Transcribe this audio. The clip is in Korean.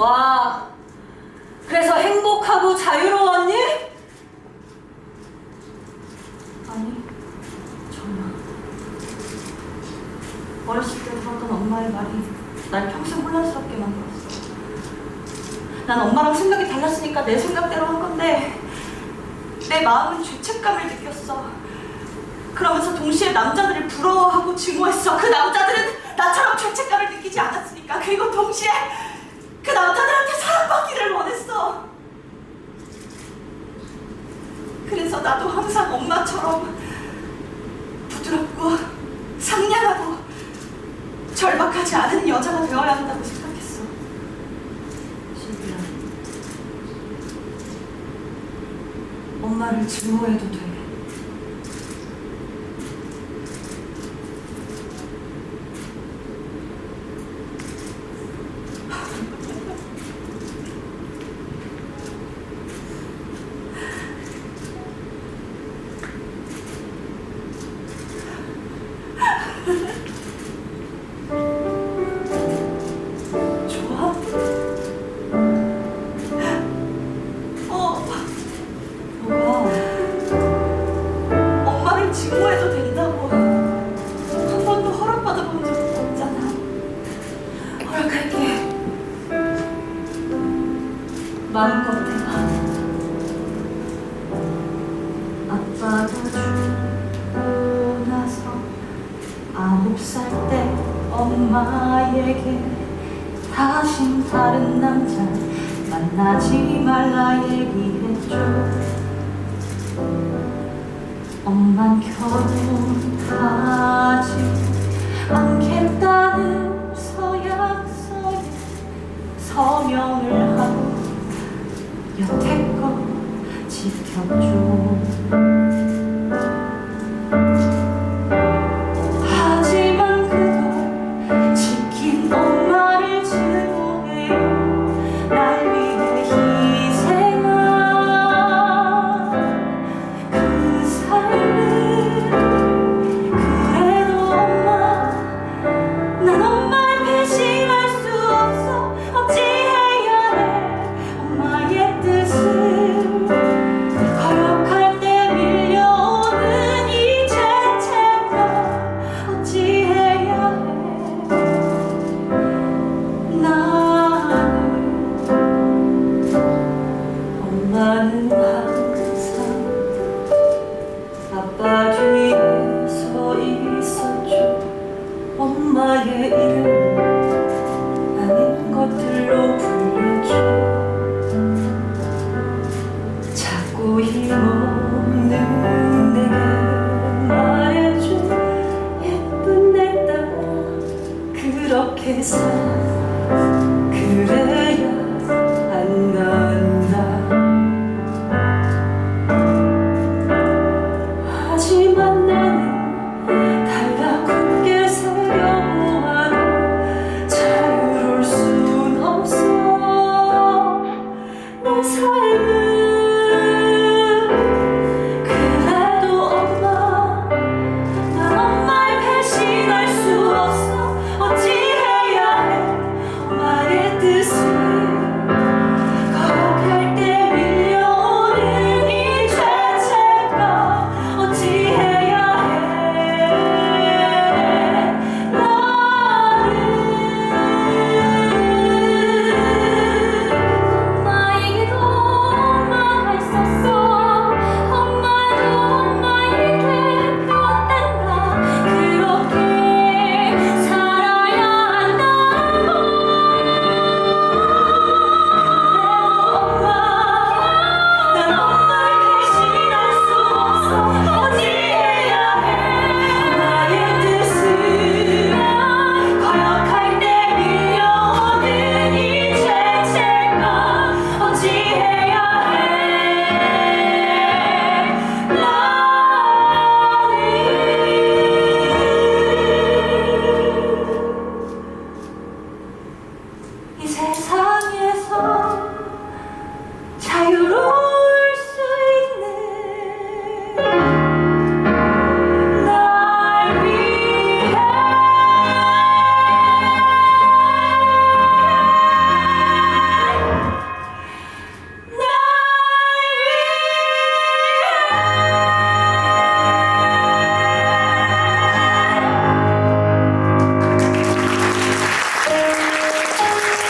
와, 그래서 행복하고 자유로웠니? 아니, 정말. 어렸을 때 들었던 엄마의 말이 날 평생 혼란스럽게 만들었어. 난 엄마랑 생각이 달랐으니까 내 생각대로 한 건데, 내 마음은 죄책감을 느꼈어. 그러면서 동시에 남자들을 부러워하고 증오했어. 그 남자들은 나처럼 죄책감을 느끼지 않았으니까. 그리고 동시에 그 남자들한테 사랑받기를 원했어. 그래서 나도 엄마처럼 부드럽고 상냥하고 절박하지 않은 여자가 되어야 한다고 생각했어. 실비야. 엄마를 증오해도 돼. 허락할게. 마음껏 해봐. 아빠가 죽고 나서 아홉 살 때 엄마에게 다신 다른 남자 만나지 말라 얘기했죠 엄만 결혼하 서명을 하고 여태껏 지켰죠 나는 항상 아빠 뒤에 서 있었죠. 엄마의 이름